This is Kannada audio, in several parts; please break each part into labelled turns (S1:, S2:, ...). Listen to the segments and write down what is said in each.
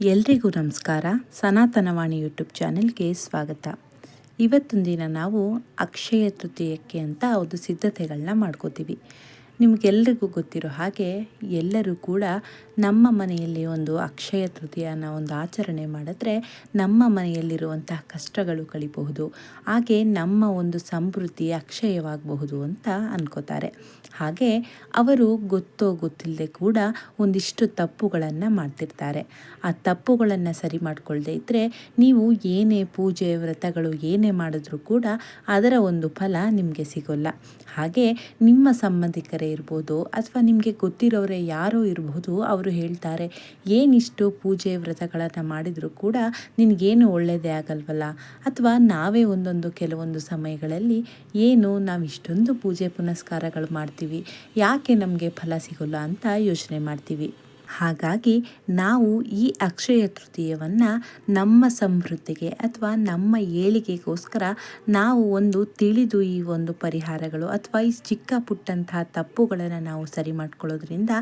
S1: ಎಲ್ರಿಗೂ ನಮಸ್ಕಾರ. ಸನಾತನವಾಣಿ ಯೂಟ್ಯೂಬ್ ಚಾನೆಲ್ಗೆ ಸ್ವಾಗತ. ಇವತ್ತಿನ ದಿನ ನಾವು ಅಕ್ಷಯ ತೃತೀಯಕ್ಕೆ ಅಂತ ಒಂದು ಸಿದ್ಧತೆಗಳನ್ನ ಮಾಡ್ಕೋತೀವಿ. ನಿಮಗೆಲ್ರಿಗೂ ಗೊತ್ತಿರೋ ಹಾಗೆ ಎಲ್ಲರೂ ಕೂಡ ನಮ್ಮ ಮನೆಯಲ್ಲಿ ಒಂದು ಅಕ್ಷಯ ತೃತೀಯನ ಒಂದು ಆಚರಣೆ ಮಾಡಿದ್ರೆ ನಮ್ಮ ಮನೆಯಲ್ಲಿರುವಂತಹ ಕಷ್ಟಗಳು ಕಳಿಬಹುದು. ಹಾಗೆ ನಮ್ಮ ಒಂದು ಸಮೃದ್ಧಿ ಅಕ್ಷಯವಾಗಬಹುದು ಅಂತ ಅನ್ಕೋತಾರೆ. ಹಾಗೆ ಅವರು ಗೊತ್ತೋ ಗೊತ್ತಿಲ್ಲದೆ ಕೂಡ ಒಂದಿಷ್ಟು ತಪ್ಪುಗಳನ್ನು ಮಾಡ್ತಿರ್ತಾರೆ. ಆ ತಪ್ಪುಗಳನ್ನು ಸರಿ ಮಾಡಿಕೊಳ್ಳದೆ ಇದ್ದರೆ ನೀವು ಏನೇ ಪೂಜೆ ವ್ರತಗಳು ಏನೇ ಮಾಡಿದ್ರೂ ಕೂಡ ಅದರ ಒಂದು ಫಲ ನಿಮಗೆ ಸಿಗೋಲ್ಲ. ಹಾಗೆ ನಿಮ್ಮ ಸಂಬಂಧಿಕರೇ ಇರ್ಬೋದು ಅಥವಾ ನಿಮಗೆ ಗೊತ್ತಿರೋರೇ ಯಾರೋ ಇರಬಹುದು ಅವರು ಹೇಳ್ತಾರೆ, ಏನಿಷ್ಟು ಪೂಜೆ ವ್ರತಗಳನ್ನು ಮಾಡಿದರೂ ಕೂಡ ನಿನಗೇನು ಒಳ್ಳೆಯದೇ ಆಗಲ್ವಲ್ಲ? ಅಥವಾ ನಾವೇ ಒಂದೊಂದು ಕೆಲವೊಂದು ಸಮಯಗಳಲ್ಲಿ, ಏನು ನಾವು ಇಷ್ಟೊಂದು ಪೂಜೆ ಪುನಸ್ಕಾರಗಳು ಮಾಡ್ತೀವಿ, ಯಾಕೆ ನಮಗೆ ಫಲ ಸಿಗೋಲ್ಲ? ಅಂತ ಯೋಚನೆ ಮಾಡ್ತೀವಿ. ಹಾಗಾಗಿ ನಾವು ಈ ಅಕ್ಷಯ ತೃತೀಯವನ್ನು ನಮ್ಮ ಸಮೃದ್ಧಿಗೆ ಅಥವಾ ನಮ್ಮ ಏಳಿಗೆಗೋಸ್ಕರ ನಾವು ಒಂದು ತಿಳಿದು ಈ ಒಂದು ಪರಿಹಾರಗಳು ಅಥವಾ ಈ ಚಿಕ್ಕ ಪುಟ್ಟಂತಹ ತಪ್ಪುಗಳನ್ನು ನಾವು ಸರಿ ಮಾಡ್ಕೊಳ್ಳೋದ್ರಿಂದ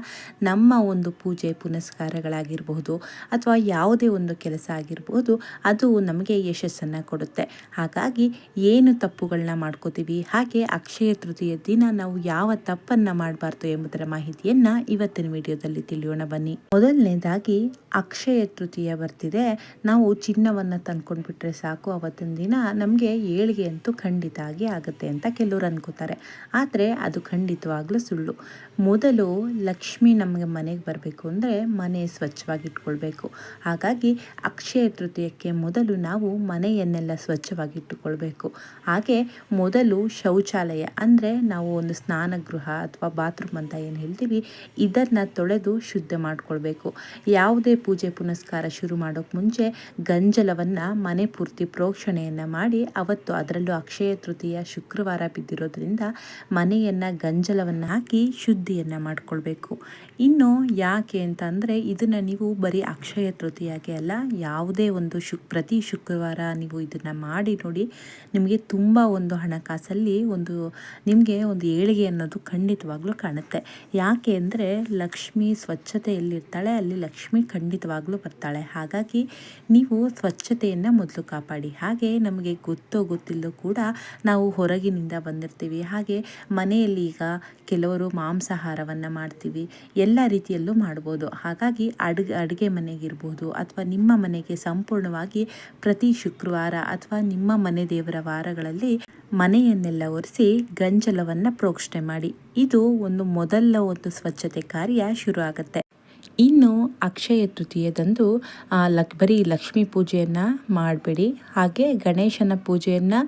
S1: ನಮ್ಮ ಒಂದು ಪೂಜೆ ಪುನಸ್ಕಾರಗಳಾಗಿರಬಹುದು ಅಥವಾ ಯಾವುದೇ ಒಂದು ಕೆಲಸ ಆಗಿರಬಹುದು ಅದು ನಮಗೆ ಯಶಸ್ಸನ್ನು ಕೊಡುತ್ತೆ. ಹಾಗಾಗಿ ಏನು ತಪ್ಪುಗಳನ್ನ ಮಾಡ್ಕೋತೀವಿ, ಹಾಗೆ ಅಕ್ಷಯ ತೃತೀಯ ದಿನ ನಾವು ಯಾವ ತಪ್ಪನ್ನು ಮಾಡಬಾರ್ದು ಎಂಬುದರ ಮಾಹಿತಿಯನ್ನು ಇವತ್ತಿನ ವಿಡಿಯೋದಲ್ಲಿ ತಿಳಿಯೋಣ. ಬನ್ನಿ. ಮೊದಲನೇದಾಗಿ ಅಕ್ಷಯ ತೃತೀಯ ಬರ್ತಿದೆ. ನಾವು ಚಿನ್ನವನ್ನು ತಂದ್ಕೊಂಡ್ಬಿಟ್ರೆ ಸಾಕು, ಅವತ್ತಿನ ದಿನ ನಮಗೆ ಏಳಿಗೆ ಅಂತೂ ಖಂಡಿತ ಆಗಿ ಆಗುತ್ತೆ ಅಂತ ಕೆಲವರು ಅನ್ಕೋತಾರೆ. ಆದರೆ ಅದು ಖಂಡಿತವಾಗ್ಲೂ ಸುಳ್ಳು. ಮೊದಲು ಲಕ್ಷ್ಮಿ ನಮಗೆ ಮನೆಗೆ ಬರಬೇಕು ಅಂದರೆ ಮನೆ ಸ್ವಚ್ಛವಾಗಿ ಇಟ್ಕೊಳ್ಬೇಕು ಹಾಗಾಗಿ ಅಕ್ಷಯ ತೃತೀಯಕ್ಕೆ ಮೊದಲು ನಾವು ಮನೆಯನ್ನೆಲ್ಲ ಸ್ವಚ್ಛವಾಗಿ ಇಟ್ಟುಕೊಳ್ಬೇಕು ಹಾಗೆ ಮೊದಲು ಶೌಚಾಲಯ ಅಂದರೆ ನಾವು ಒಂದು ಸ್ನಾನಗೃಹ ಅಥವಾ ಬಾತ್ರೂಮ್ ಅಂತ ಏನು ಹೇಳ್ತೀವಿ, ಇದನ್ನು ತೊಳೆದು ಶುದ್ಧ ಮಾಡ್ಕೊಳ್ಬೇಕು. ಯಾವುದೇ ಪೂಜೆ ಪುನಸ್ಕಾರ ಶುರು ಮಾಡೋಕ್ಕೆ ಮುಂಚೆ ಗಂಜಲವನ್ನು ಮನೆ ಪೂರ್ತಿ ಪ್ರೋಕ್ಷಣೆಯನ್ನು ಮಾಡಿ ಅವತ್ತು ಅದರಲ್ಲೂ ಅಕ್ಷಯ ತೃತೀಯ ಶುಕ್ರವಾರ ಬಿದ್ದಿರೋದ್ರಿಂದ ಮನೆಯನ್ನು ಗಂಜಲವನ್ನು ಹಾಕಿ ಶುದ್ಧಿಯನ್ನು ಮಾಡಿಕೊಳ್ಬೇಕು. ಇನ್ನು ಯಾಕೆ ಅಂತ ಅಂದರೆ ಇದನ್ನು ನೀವು ಬರೀ ಅಕ್ಷಯ ತೃತೀಯಕ್ಕೆ ಅಲ್ಲ, ಯಾವುದೇ ಒಂದು ಶು, ಪ್ರತಿ ಶುಕ್ರವಾರ ನೀವು ಇದನ್ನು ಮಾಡಿ ನೋಡಿ ನಿಮಗೆ ತುಂಬ ಒಂದು ಹಣಕಾಸಲ್ಲಿ ಒಂದು ನಿಮಗೆ ಒಂದು ಏಳಿಗೆ ಅನ್ನೋದು ಖಂಡಿತವಾಗ್ಲೂ ಕಾಣುತ್ತೆ. ಯಾಕೆ ಅಂದರೆ ಲಕ್ಷ್ಮಿ ಸ್ವಚ್ಛತೆ ಎಲ್ಲಿರ್ತಾಳೆ ಅಲ್ಲಿ ಲಕ್ಷ್ಮಿ ಖಂಡಿತವಾಗ್ಲೂ ಬರ್ತಾಳೆ. ಹಾಗಾಗಿ ನೀವು ಸ್ವಚ್ಛತೆಯನ್ನು ಮೊದಲು ಕಾಪಾಡಿ. ಹಾಗೆ ನಮಗೆ ಗೊತ್ತೋ ಗೊತ್ತಿಲ್ಲೋ ಕೂಡ ನಾವು ಹೊರಗಿನಿಂದ ಬಂದಿರ್ತೀವಿ. ಹಾಗೆ ಮನೆಯಲ್ಲಿ ಈಗ ಕೆಲವರು ಮಾಂಸಾಹಾರವನ್ನು ಮಾಡ್ತೀವಿ. ಎಲ್ಲ ರೀತಿಯಲ್ಲೂ ಮಾಡ್ಬೋದು. ಹಾಗಾಗಿ ಅಡುಗೆ ಅಡುಗೆ ಮನೆಗಿರ್ಬೋದು ಅಥವಾ ನಿಮ್ಮ ಮನೆಗೆ ಸಂಪೂರ್ಣವಾಗಿ ಪ್ರತಿ ಶುಕ್ರವಾರ ಅಥವಾ ನಿಮ್ಮ ಮನೆ ದೇವರ ವಾರಗಳಲ್ಲಿ ಮನೆಯನ್ನೆಲ್ಲ ಒರೆಸಿ ಗಂಜಲವನ್ನು ಪ್ರೋಕ್ಷಣೆ ಮಾಡಿ. ಇದು ಒಂದು ಮೊದಲ ಒಂದು ಸ್ವಚ್ಛತೆ ಕಾರ್ಯ ಶುರು ಆಗುತ್ತೆ ಇನ್ನು ಅಕ್ಷಯ ತೃತೀಯದಂದು ಲಕ್ ಬರೀ ಲಕ್ಷ್ಮೀ ಪೂಜೆಯನ್ನು ಮಾಡಬೇಡಿ. ಹಾಗೆ ಗಣೇಶನ ಪೂಜೆಯನ್ನು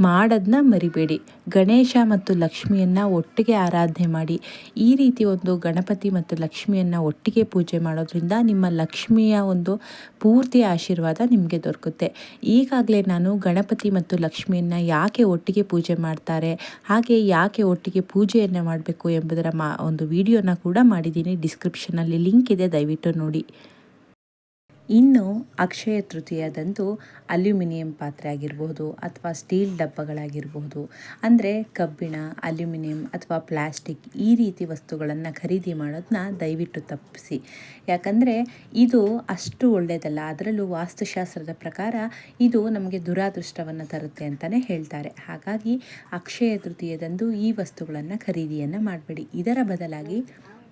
S1: ಮಾಡೋದನ್ನ ಮರಿಬೇಡಿ. ಗಣೇಶ ಮತ್ತು ಲಕ್ಷ್ಮಿಯನ್ನು ಒಟ್ಟಿಗೆ ಆರಾಧನೆ ಮಾಡಿ, ಈ ರೀತಿ ಒಂದು ಗಣಪತಿ ಮತ್ತು ಲಕ್ಷ್ಮಿಯನ್ನು ಒಟ್ಟಿಗೆ ಪೂಜೆ ಮಾಡೋದ್ರಿಂದ ನಿಮ್ಮ ಲಕ್ಷ್ಮಿಯ ಒಂದು ಪೂರ್ತಿ ಆಶೀರ್ವಾದ ನಿಮಗೆ ದೊರಕುತ್ತೆ. ಈಗಾಗಲೇ ನಾನು ಗಣಪತಿ ಮತ್ತು ಲಕ್ಷ್ಮಿಯನ್ನು ಯಾಕೆ ಒಟ್ಟಿಗೆ ಪೂಜೆ ಮಾಡ್ತಾರೆ, ಹಾಗೆ ಯಾಕೆ ಒಟ್ಟಿಗೆ ಪೂಜೆಯನ್ನು ಮಾಡಬೇಕು ಎಂಬುದರ ಮಾ ಒಂದು ವಿಡಿಯೋನ ಕೂಡ ಮಾಡಿದ್ದೀನಿ. ಡಿಸ್ಕ್ರಿಪ್ಷನಲ್ಲಿ ಲಿಂಕ್ ಇದೆ, ದಯವಿಟ್ಟು ನೋಡಿ. ಇನ್ನು ಅಕ್ಷಯ ತೃತೀಯದಂದು ಅಲ್ಯೂಮಿನಿಯಂ ಪಾತ್ರೆ ಆಗಿರಬಹುದು ಅಥವಾ ಸ್ಟೀಲ್ ಡಬ್ಬಗಳಾಗಿರಬಹುದು ಅಂದರೆ ಕಬ್ಬಿಣ, ಅಲ್ಯೂಮಿನಿಯಂ ಅಥವಾ ಪ್ಲಾಸ್ಟಿಕ್ ಈ ರೀತಿ ವಸ್ತುಗಳನ್ನು ಖರೀದಿ ಮಾಡೋದನ್ನ ದಯವಿಟ್ಟು ತಪ್ಪಿಸಿ. ಯಾಕಂದರೆ ಇದು ಅಷ್ಟು ಒಳ್ಳೆಯದಲ್ಲ ಅದರಲ್ಲೂ ವಾಸ್ತುಶಾಸ್ತ್ರದ ಪ್ರಕಾರ ಇದು ನಮಗೆ ದುರಾದೃಷ್ಟವನ್ನು ತರುತ್ತೆ ಅಂತಲೇ ಹೇಳ್ತಾರೆ. ಹಾಗಾಗಿ ಅಕ್ಷಯ ತೃತೀಯದಂದು ಈ ವಸ್ತುಗಳನ್ನು ಖರೀದಿಯನ್ನು ಮಾಡಬೇಡಿ. ಇದರ ಬದಲಾಗಿ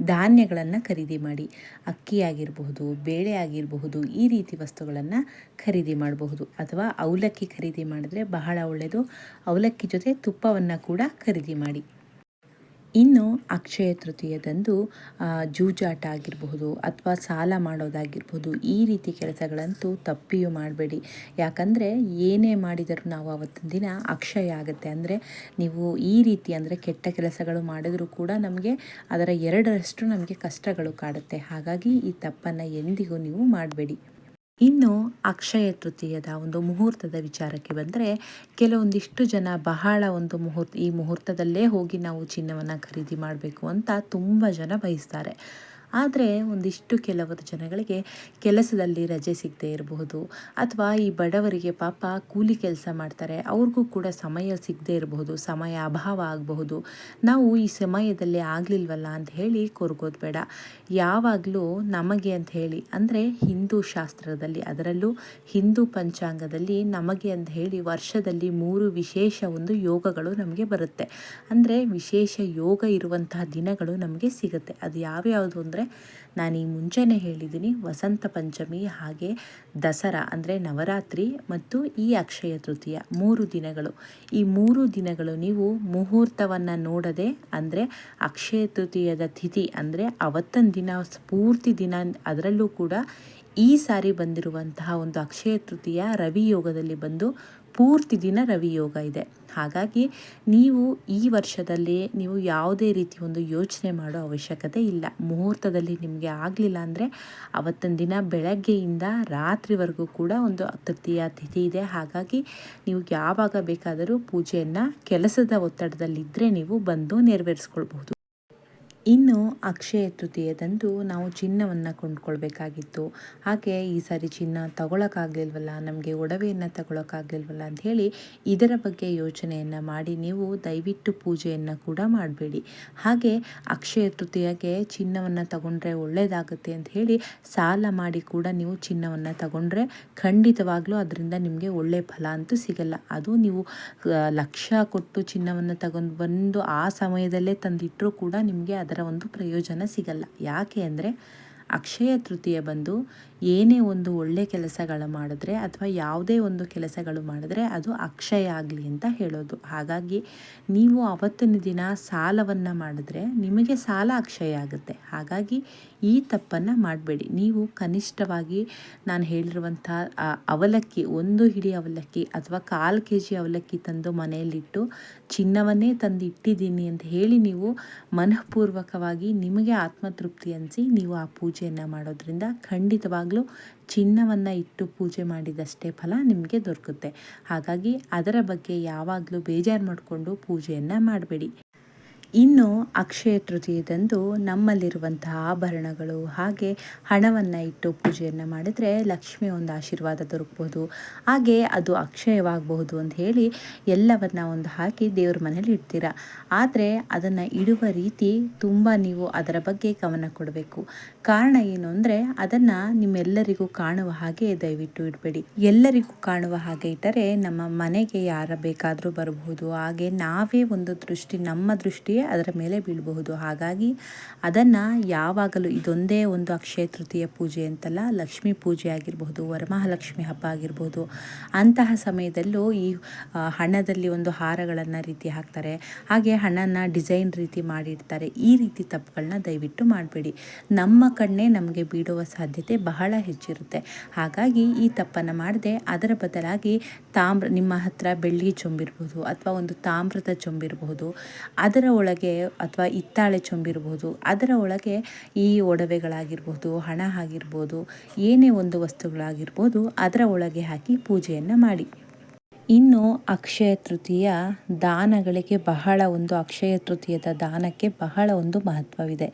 S1: ಧಾನ್ಯಗಳನ್ನು ಖರೀದಿ ಮಾಡಿ, ಅಕ್ಕಿ ಆಗಿರಬಹುದು, ಬೇಳೆ ಆಗಿರಬಹುದು, ಈ ರೀತಿ ವಸ್ತುಗಳನ್ನು ಖರೀದಿ ಮಾಡಬಹುದು. ಅಥವಾ ಅವಲಕ್ಕಿ ಖರೀದಿ ಮಾಡಿದ್ರೆ ಬಹಳ ಒಳ್ಳೆಯದು ಅವಲಕ್ಕಿ ಜೊತೆ ತುಪ್ಪವನ್ನು ಕೂಡ ಖರೀದಿ ಮಾಡಿ. ಇನ್ನು ಅಕ್ಷಯ ತೃತೀಯದಂದು ಜೂಜಾಟ ಆಗಿರಬಹುದು ಅಥವಾ ಸಾಲ ಮಾಡೋದಾಗಿರ್ಬೋದು ಈ ರೀತಿ ಕೆಲಸಗಳಂತೂ ತಪ್ಪಿಯೂ ಮಾಡಬೇಡಿ. ಯಾಕಂದರೆ ಏನೇ ಮಾಡಿದರೂ ನಾವು ಅವತ್ತಿನ ದಿನ ಅಕ್ಷಯ ಆಗುತ್ತೆ. ಅಂದರೆ ನೀವು ಈ ರೀತಿ ಅಂದರೆ ಕೆಟ್ಟ ಕೆಲಸಗಳು ಮಾಡಿದರೂ ಕೂಡ ನಮಗೆ ಅದರ ಎರಡರಷ್ಟು ನಮಗೆ ಕಷ್ಟಗಳು ಕಾಡುತ್ತೆ. ಹಾಗಾಗಿ ಈ ತಪ್ಪನ್ನು ಎಂದಿಗೂ ನೀವು ಮಾಡಬೇಡಿ. ಇನ್ನು ಅಕ್ಷಯ ತೃತೀಯದ ಒಂದು ಮುಹೂರ್ತದ ವಿಚಾರಕ್ಕೆ ಬಂದರೆ ಕೆಲವೊಂದಿಷ್ಟು ಜನ ಬಹಳ ಒಂದು ಮುಹೂರ್ತ, ಈ ಮುಹೂರ್ತದಲ್ಲೇ ಹೋಗಿ ನಾವು ಚಿನ್ನವನ್ನು ಖರೀದಿ ಮಾಡಬೇಕು ಅಂತ ತುಂಬ ಜನ ಬಯಸ್ತಾರೆ. ಆದರೆ ಒಂದಿಷ್ಟು ಕೆಲವರು ಜನಗಳಿಗೆ ಕೆಲಸದಲ್ಲಿ ರಜೆ ಸಿಗದೆ ಇರಬಹುದು. ಅಥವಾ ಈ ಬಡವರಿಗೆ ಪಾಪ ಕೂಲಿ ಕೆಲಸ ಮಾಡ್ತಾರೆ, ಅವ್ರಿಗೂ ಕೂಡ ಸಮಯ ಸಿಗದೆ ಇರಬಹುದು, ಸಮಯ ಅಭಾವ ಆಗಬಹುದು. ನಾವು ಈ ಸಮಯದಲ್ಲಿ ಆಗಲಿಲ್ವಲ್ಲ ಅಂತ ಹೇಳಿ ಕೊರಗೋದು ಬೇಡ. ಯಾವಾಗಲೂ ನಮಗೆ ಅಂತ ಹೇಳಿ, ಅಂದರೆ ಹಿಂದೂ ಶಾಸ್ತ್ರದಲ್ಲಿ, ಅದರಲ್ಲೂ ಹಿಂದೂ ಪಂಚಾಂಗದಲ್ಲಿ ನಮಗೆ ಅಂತ ಹೇಳಿ ವರ್ಷದಲ್ಲಿ ಮೂರು ವಿಶೇಷ ಒಂದು ಯೋಗಗಳು ನಮಗೆ ಬರುತ್ತೆ. ಅಂದರೆ ವಿಶೇಷ ಯೋಗ ಇರುವಂತಹ ದಿನಗಳು ನಮಗೆ ಸಿಗುತ್ತೆ. ಅದು ಯಾವ್ಯಾವುದು ಅಂದರೆ ನಾನು ಈ ಮುಂಚೆನೇ ಹೇಳಿದ್ದೀನಿ, ವಸಂತ ಪಂಚಮಿ ಹಾಗೆ ದಸರಾ ಅಂದರೆ ನವರಾತ್ರಿ ಮತ್ತು ಈ ಅಕ್ಷಯ ತೃತೀಯ ಮೂರು ದಿನಗಳು. ಈ ಮೂರು ದಿನಗಳು ನೀವು ಮುಹೂರ್ತವನ್ನು ನೋಡದೆ ಅಂದರೆ ಅಕ್ಷಯ ತೃತೀಯದ ತಿಥಿ ಅಂದರೆ ಅವತ್ತೊಂದು ದಿನ ಪೂರ್ತಿ ದಿನ ಅದರಲ್ಲೂ ಕೂಡ ಈ ಸಾರಿ ಬಂದಿರುವಂತಹ ಒಂದು ಅಕ್ಷಯ ತೃತೀಯ ರವಿಯೋಗದಲ್ಲಿ ಬಂದು ಪೂರ್ತಿ ದಿನ ರವಿಯೋಗ ಇದೆ. ಹಾಗಾಗಿ ನೀವು ಈ ವರ್ಷದಲ್ಲಿ ನೀವು ಯಾವುದೇ ರೀತಿ ಒಂದು ಯೋಚನೆ ಮಾಡೋ ಅವಶ್ಯಕತೆ ಇಲ್ಲ. ಮುಹೂರ್ತದಲ್ಲಿ ನಿಮಗೆ ಆಗಲಿಲ್ಲ ಅಂದರೆ ಅವತ್ತಿನ ದಿನ ಬೆಳಗ್ಗೆಯಿಂದ ರಾತ್ರಿವರೆಗೂ ಕೂಡ ಒಂದು ತೃತೀಯ ತಿಥಿ ಇದೆ. ಹಾಗಾಗಿ ನೀವು ಯಾವಾಗ ಬೇಕಾದರೂ ಪೂಜೆಯನ್ನು ಕೆಲಸದ ಒತ್ತಡದಲ್ಲಿದ್ದರೆ ನೀವು ಬಂದು ನೆರವೇರಿಸ್ಕೊಳ್ಬಹುದು. ಇನ್ನು ಅಕ್ಷಯ ತೃತೀಯದಂದು ನಾವು ಚಿನ್ನವನ್ನು ಕೊಂಡ್ಕೊಳ್ಬೇಕಾಗಿತ್ತು. ಹಾಗೆ ಈ ಸಾರಿ ಚಿನ್ನ ತಗೊಳಕ್ಕಾಗಲಿಲ್ವಲ್ಲ, ನಮಗೆ ಒಡವೆಯನ್ನು ತಗೊಳಕ್ಕಾಗಲಿಲ್ವಲ್ಲ ಅಂಥೇಳಿ ಇದರ ಬಗ್ಗೆ ಯೋಚನೆಯನ್ನು ಮಾಡಿ ನೀವು ದಯವಿಟ್ಟು ಪೂಜೆಯನ್ನು ಕೂಡ ಮಾಡಬೇಡಿ. ಹಾಗೆ ಅಕ್ಷಯ ತೃತೀಯಗೆ ಚಿನ್ನವನ್ನು ತಗೊಂಡ್ರೆ ಒಳ್ಳೆಯದಾಗುತ್ತೆ ಅಂತ ಹೇಳಿ ಸಾಲ ಮಾಡಿ ಕೂಡ ನೀವು ಚಿನ್ನವನ್ನು ತಗೊಂಡ್ರೆ ಖಂಡಿತವಾಗ್ಲೂ ಅದರಿಂದ ನಿಮಗೆ ಒಳ್ಳೆಯ ಫಲ ಅಂತೂ ಸಿಗಲ್ಲ. ಅದು ನೀವು ಲಕ್ಷ ಕೊಟ್ಟು ಚಿನ್ನವನ್ನು ತಗೊಂಡು ಬಂದು ಆ ಸಮಯದಲ್ಲೇ ತಂದಿಟ್ಟರೂ ಕೂಡ ನಿಮಗೆ ಅದರ ಅದರ ಒಂದು ಪ್ರಯೋಜನ ಸಿಗಲ್ಲ. ಯಾಕೆ ಅಂದರೆ ಅಕ್ಷಯ ತೃತೀಯ ಬಂದು ಏನೇ ಒಂದು ಒಳ್ಳೆ ಕೆಲಸಗಳು ಮಾಡಿದ್ರೆ ಅಥವಾ ಯಾವುದೇ ಒಂದು ಕೆಲಸಗಳು ಮಾಡಿದ್ರೆ ಅದು ಅಕ್ಷಯ ಆಗಲಿ ಅಂತ ಹೇಳೋದು. ಹಾಗಾಗಿ ನೀವು ಅವತ್ತಿನ ದಿನ ಸಾಲವನ್ನು ಮಾಡಿದ್ರೆ ನಿಮಗೆ ಸಾಲ ಅಕ್ಷಯ ಆಗುತ್ತೆ. ಹಾಗಾಗಿ ಈ ತಪ್ಪನ್ನು ಮಾಡಬೇಡಿ. ನೀವು ಕನಿಷ್ಠವಾಗಿ ನಾನು ಹೇಳಿರುವಂಥ ಅವಲಕ್ಕಿ, ಒಂದು ಹಿಡಿ ಅವಲಕ್ಕಿ ಅಥವಾ ಕಾಲು ಕೆ ಜಿ ಅವಲಕ್ಕಿ ತಂದು ಮನೆಯಲ್ಲಿಟ್ಟು ಚಿನ್ನವನ್ನೇ ತಂದು ಇಟ್ಟಿದ್ದೀನಿ ಅಂತ ಹೇಳಿ ನೀವು ಮನಃಪೂರ್ವಕವಾಗಿ ನಿಮಗೆ ಆತ್ಮತೃಪ್ತಿ ಅನಿಸಿ ನೀವು ಆ ಪೂಜೆಯನ್ನು ಮಾಡೋದ್ರಿಂದ ಖಂಡಿತವಾಗ್ಲೂ ಚಿನ್ನವನ್ನು ಇಟ್ಟು ಪೂಜೆ ಮಾಡಿದಷ್ಟೇ ಫಲ ನಿಮಗೆ ದೊರಕುತ್ತೆ. ಹಾಗಾಗಿ ಅದರ ಬಗ್ಗೆ ಯಾವಾಗಲೂ ಬೇಜಾರು ಮಾಡಿಕೊಂಡು ಪೂಜೆಯನ್ನು ಮಾಡಬೇಡಿ. ಇನ್ನು ಅಕ್ಷಯ ತೃತೀಯದಂದು ನಮ್ಮಲ್ಲಿರುವಂತಹ ಆಭರಣಗಳು ಹಾಗೆ ಹಣವನ್ನು ಇಟ್ಟು ಪೂಜೆಯನ್ನು ಮಾಡಿದರೆ ಲಕ್ಷ್ಮಿ ಒಂದು ಆಶೀರ್ವಾದ ದೊರಕ್ಬೋದು. ಹಾಗೆ ಅದು ಅಕ್ಷಯವಾಗಬಹುದು ಅಂತ ಹೇಳಿ ಎಲ್ಲವನ್ನ ಒಂದು ಹಾಕಿ ದೇವ್ರ ಮನೇಲಿ ಇಡ್ತೀರ? ಆದರೆ ಅದನ್ನು ಇಡುವ ರೀತಿ ತುಂಬ ನೀವು ಅದರ ಬಗ್ಗೆ ಗಮನ ಕೊಡಬೇಕು. ಕಾರಣ ಏನು ಅಂದರೆ ಅದನ್ನು ನಿಮ್ಮೆಲ್ಲರಿಗೂ ಕಾಣುವ ಹಾಗೆ ದಯವಿಟ್ಟು ಇಡಬೇಡಿ. ಎಲ್ಲರಿಗೂ ಕಾಣುವ ಹಾಗೆ ಇಟ್ಟರೆ ನಮ್ಮ ಮನೆಗೆ ಯಾರ ಬೇಕಾದರೂ ಬರಬಹುದು ಹಾಗೆ ನಾವೇ ಒಂದು ದೃಷ್ಟಿ, ನಮ್ಮ ದೃಷ್ಟಿಯೇ ಅದರ ಮೇಲೆ ಬೀಳಬಹುದು. ಹಾಗಾಗಿ ಅದನ್ನು ಯಾವಾಗಲೂ ಇದೊಂದೇ ಒಂದು ಅಕ್ಷಯ ತೃತೀಯ ಪೂಜೆ ಅಂತಲ್ಲ, ಲಕ್ಷ್ಮೀ ಪೂಜೆ ಆಗಿರಬಹುದು, ವರಮಹಾಲಕ್ಷ್ಮಿ ಹಬ್ಬ ಆಗಿರ್ಬೋದು ಅಂತಹ ಸಮಯದಲ್ಲೂ ಈ ಹಣದಲ್ಲಿ ಒಂದು ಹಾರಗಳನ್ನು ರೀತಿ ಹಾಕ್ತಾರೆ. ಹಾಗೆ ಹಣನ ಡಿಸೈನ್ ರೀತಿ ಮಾಡಿರ್ತಾರೆ ಈ ರೀತಿ ತಪ್ಪುಗಳನ್ನ ದಯವಿಟ್ಟು ಮಾಡಬೇಡಿ. ನಮ್ಮ ಕಣ್ಣೇ ನಮಗೆ ಬೀಳುವ ಸಾಧ್ಯತೆ ಬಹಳ ಹೆಚ್ಚಿರುತ್ತೆ. ಹಾಗಾಗಿ ಈ ತಪ್ಪನ್ನು ಮಾಡದೆ ಅದರ ಬದಲಾಗಿ ತಾಮ್ರ, ನಿಮ್ಮ ಹತ್ರ ಬೆಳ್ಳಿ ಚೊಂಬಿರ್ಬೋದು ಅಥವಾ ಒಂದು ತಾಮ್ರದ ಚೊಂಬಿರಬಹುದು. ಅದರ ಅಥವಾ ಹಿತ್ತಾಳೆ ಚೊಂಬಿರ್ಬೋದು, ಅದರ ಒಳಗೆ ಈ ಒಡವೆಗಳಾಗಿರ್ಬೋದು, ಹಣ ಆಗಿರ್ಬೋದು, ಏನೇ ಒಂದು ವಸ್ತುಗಳಾಗಿರ್ಬೋದು ಅದರ ಒಳಗೆ ಹಾಕಿ ಪೂಜೆಯನ್ನು ಮಾಡಿ. ಇನ್ನು ಅಕ್ಷಯ ತೃತೀಯ ದಾನಗಳಿಗೆ ಬಹಳ ಒಂದು ಅಕ್ಷಯ ತೃತೀಯದ ದಾನಕ್ಕೆ ಬಹಳ ಒಂದು ಮಹತ್ವವಿದೆ.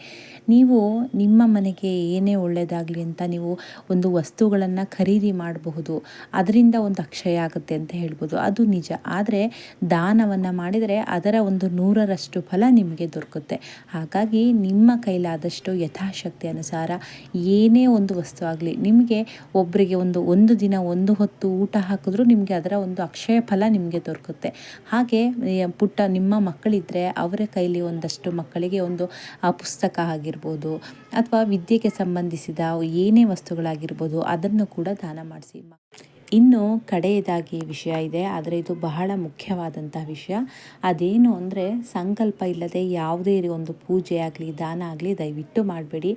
S1: ನೀವು ನಿಮ್ಮ ಮನೆಗೆ ಏನೇ ಒಳ್ಳೆಯದಾಗಲಿ ಅಂತ ನೀವು ಒಂದು ವಸ್ತುಗಳನ್ನು ಖರೀದಿ ಮಾಡಬಹುದು. ಅದರಿಂದ ಒಂದು ಅಕ್ಷಯ ಆಗುತ್ತೆ ಅಂತ ಹೇಳ್ಬೋದು. ಅದು ನಿಜ. ಆದರೆ ದಾನವನ್ನು ಮಾಡಿದರೆ ಅದರ ಒಂದು ನೂರರಷ್ಟು ಫಲ ನಿಮಗೆ ದೊರಕುತ್ತೆ. ಹಾಗಾಗಿ ನಿಮ್ಮ ಕೈಲಾದಷ್ಟು ಯಥಾಶಕ್ತಿ ಅನುಸಾರ ಏನೇ ಒಂದು ವಸ್ತು ಆಗಲಿ, ನಿಮಗೆ ಒಬ್ಬರಿಗೆ ಒಂದು ಒಂದು ದಿನ ಒಂದು ಹೊತ್ತು ಊಟ ಹಾಕಿದ್ರೂ ನಿಮಗೆ ಅದರ ಒಂದು ಅಕ್ಷ ಅಕ್ಷಯ ಫಲ ನಿಮಗೆ ದೊರಕುತ್ತೆ. ಹಾಗೆ ಪುಟ್ಟ ನಿಮ್ಮ ಮಕ್ಕಳಿದ್ದರೆ ಅವರ ಕೈಲಿ ಒಂದಷ್ಟು ಮಕ್ಕಳಿಗೆ ಒಂದು, ಆ ಪುಸ್ತಕ ಆಗಿರ್ಬೋದು, ಅಥವಾ ವಿದ್ಯೆಗೆ ಸಂಬಂಧಿಸಿದ ಏನೇ ವಸ್ತುಗಳಾಗಿರ್ಬೋದು, ಅದನ್ನು ಕೂಡ ದಾನ ಮಾಡಿಸಿ. ಇನ್ನು ಕಡೆಯದಾಗಿ ವಿಷಯ ಇದೆ, ಆದರೆ ಇದು ಬಹಳ ಮುಖ್ಯವಾದಂತಹ ವಿಷಯ. ಅದೇನು ಅಂದರೆ, ಸಂಕಲ್ಪ ಇಲ್ಲದೆ ಯಾವುದೇ ಒಂದು ಪೂಜೆ ಆಗಲಿ, ದಾನ ಆಗಲಿ ದಯವಿಟ್ಟು ಮಾಡಬೇಡಿ.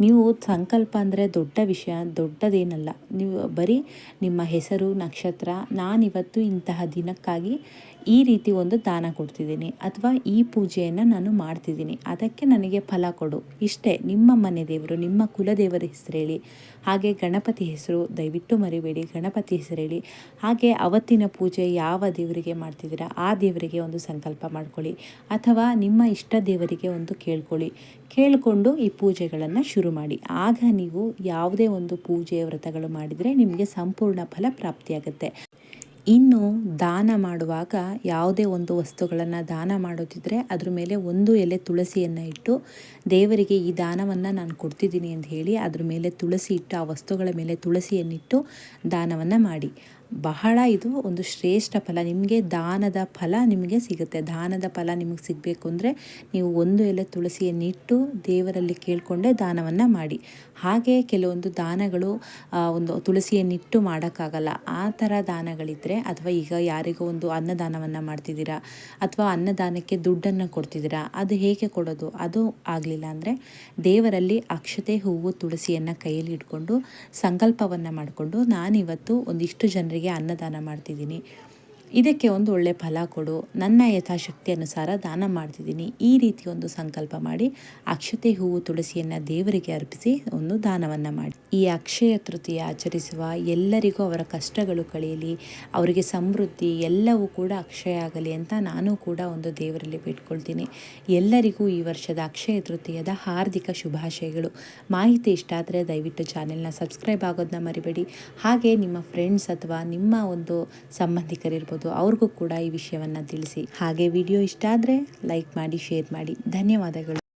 S1: ನೀವು ಸಂಕಲ್ಪ ಅಂದರೆ ದೊಡ್ಡ ವಿಷಯ, ದೊಡ್ಡದೇನಲ್ಲ. ನೀವು ಬರೀ ನಿಮ್ಮ ಹೆಸರು, ನಕ್ಷತ್ರ, ನಾನಿವತ್ತು ಇಂತಹ ದಿನಕ್ಕಾಗಿ ಈ ರೀತಿ ಒಂದು ದಾನ ಕೊಡ್ತಿದ್ದೀನಿ ಅಥವಾ ಈ ಪೂಜೆಯನ್ನು ನಾನು ಮಾಡ್ತಿದ್ದೀನಿ. ಅದಕ್ಕೆ ನನಗೆ ಫಲ ಕೊಡು. ಇಷ್ಟೇ ನಿಮ್ಮ ಮನೆ ದೇವರು, ನಿಮ್ಮ ಕುಲದೇವರ ಹೆಸರು ಹಾಗೆ ಗಣಪತಿ ಹೆಸರು, ದಯವಿಟ್ಟು ಮರಿಬೇಡಿ. ಗಣಪತಿ ಹೆಸರು ಹಾಗೆ ಅವತ್ತಿನ ಪೂಜೆ ಯಾವ ದೇವರಿಗೆ ಮಾಡ್ತಿದ್ದೀರಾ, ಆ ದೇವರಿಗೆ ಒಂದು ಸಂಕಲ್ಪ ಮಾಡ್ಕೊಳ್ಳಿ. ಅಥವಾ ನಿಮ್ಮ ಇಷ್ಟ ದೇವರಿಗೆ ಒಂದು ಕೇಳ್ಕೊಳ್ಳಿ. ಕೇಳಿಕೊಂಡು ಈ ಪೂಜೆಗಳನ್ನು ಶುರು ಮಾಡಿ. ಆಗ ನೀವು ಯಾವುದೇ ಒಂದು ಪೂಜೆ ವ್ರತಗಳು ಮಾಡಿದರೆ ನಿಮಗೆ ಸಂಪೂರ್ಣ ಫಲ ಪ್ರಾಪ್ತಿಯಾಗುತ್ತೆ. ಇನ್ನು ದಾನ ಮಾಡುವಾಗ ಯಾವುದೇ ಒಂದು ವಸ್ತುಗಳನ್ನು ದಾನ ಮಾಡುತ್ತಿದ್ದರೆ ಅದ್ರ ಮೇಲೆ ಒಂದು ಎಲೆ ತುಳಸಿಯನ್ನು ಇಟ್ಟು ದೇವರಿಗೆ ಈ ದಾನವನ್ನು ನಾನು ಕೊಡ್ತಿದ್ದೀನಿ ಅಂತ ಹೇಳಿ ಅದ್ರ ಮೇಲೆ ತುಳಸಿ ಇಟ್ಟು ಆ ವಸ್ತುಗಳ ಮೇಲೆ ತುಳಸಿಯನ್ನಿಟ್ಟು ದಾನವನ್ನು ಮಾಡಿ. ಬಹಳ ಇದು ಒಂದು ಶ್ರೇಷ್ಠ ಫಲ. ನಿಮಗೆ ದಾನದ ಫಲ ನಿಮಗೆ ಸಿಗುತ್ತೆ. ದಾನದ ಫಲ ನಿಮಗೆ ಸಿಗಬೇಕು ಅಂದರೆ ನೀವು ಒಂದು ಎಲೆ ತುಳಸಿಯನ್ನಿಟ್ಟು ದೇವರಲ್ಲಿ ಕೇಳಿಕೊಂಡೇ ದಾನವನ್ನು ಮಾಡಿ. ಹಾಗೆ ಕೆಲವೊಂದು ದಾನಗಳು ಒಂದು ತುಳಸಿಯನ್ನಿಟ್ಟು ಮಾಡೋಕ್ಕಾಗಲ್ಲ. ಆ ಥರ ದಾನಗಳಿದ್ದರೆ ಅಥವಾ ಈಗ ಯಾರಿಗೋ ಒಂದು ಅನ್ನದಾನವನ್ನು ಮಾಡ್ತಿದ್ದೀರಾ ಅಥವಾ ಅನ್ನದಾನಕ್ಕೆ ದುಡ್ಡನ್ನು ಕೊಡ್ತಿದ್ದೀರಾ, ಅದು ಹೇಗೆ ಕೊಡೋದು? ಅದು ಆಗಲಿಲ್ಲ ಅಂದರೆ ದೇವರಲ್ಲಿ ಅಕ್ಷತೆ, ಹೂವು, ತುಳಸಿಯನ್ನು ಕೈಯಲ್ಲಿ ಇಟ್ಕೊಂಡು ಸಂಕಲ್ಪವನ್ನು ಮಾಡಿಕೊಂಡು ನಾನಿವತ್ತು ಒಂದಿಷ್ಟು ಜನರಿಗೆ ಅನ್ನದಾನ ಮಾಡ್ತಿದ್ದೀನಿ. ಇದಕ್ಕೆ ಒಂದು ಒಳ್ಳೆ ಫಲ ಕೊಡು. ನನ್ನ ಯಥಾಶಕ್ತಿ ಅನುಸಾರ ದಾನ ಮಾಡ್ತಿದ್ದೀನಿ. ಈ ರೀತಿ ಒಂದು ಸಂಕಲ್ಪ ಮಾಡಿ ಅಕ್ಷತೆ ಹೂವು ತುಳಸಿಯನ್ನು ದೇವರಿಗೆ ಅರ್ಪಿಸಿ ಒಂದು ದಾನವನ್ನು ಮಾಡಿ. ಈ ಅಕ್ಷಯ ತೃತೀಯ ಆಚರಿಸುವ ಎಲ್ಲರಿಗೂ ಅವರ ಕಷ್ಟಗಳು ಕಳೆಯಲಿ, ಅವರಿಗೆ ಸಮೃದ್ಧಿ ಎಲ್ಲವೂ ಕೂಡ ಅಕ್ಷಯ ಆಗಲಿ ಅಂತ ನಾನು ಕೂಡ ಒಂದು ದೇವರಲ್ಲಿ ಬಿಟ್ಕೊಳ್ತೀನಿ ಎಲ್ಲರಿಗೂ ಈ ವರ್ಷದ ಅಕ್ಷಯ ತೃತೀಯದ ಹಾರ್ದಿಕ ಶುಭಾಶಯಗಳು. ಮಾಹಿತಿ ಇಷ್ಟ ಆದರೆ ದಯವಿಟ್ಟು ಚಾನೆಲ್ನ ಸಬ್ಸ್ಕ್ರೈಬ್ ಆಗೋದನ್ನ ಮರಿಬೇಡಿ. ಹಾಗೆ ನಿಮ್ಮ ಫ್ರೆಂಡ್ಸ್ ಅಥವಾ ನಿಮ್ಮ ಒಂದು ಸಂಬಂಧಿಕರಿರ್ಬೋದು ಅವ್ರಿಗೂ ಕೂಡ ಈ ವಿಷಯವನ್ನು ತಿಳಿಸಿ. ಹಾಗೆ ವಿಡಿಯೋ ಇಷ್ಟ ಆದರೆ ಲೈಕ್ ಮಾಡಿ ಶೇರ್ ಮಾಡಿ. ಧನ್ಯವಾದಗಳು.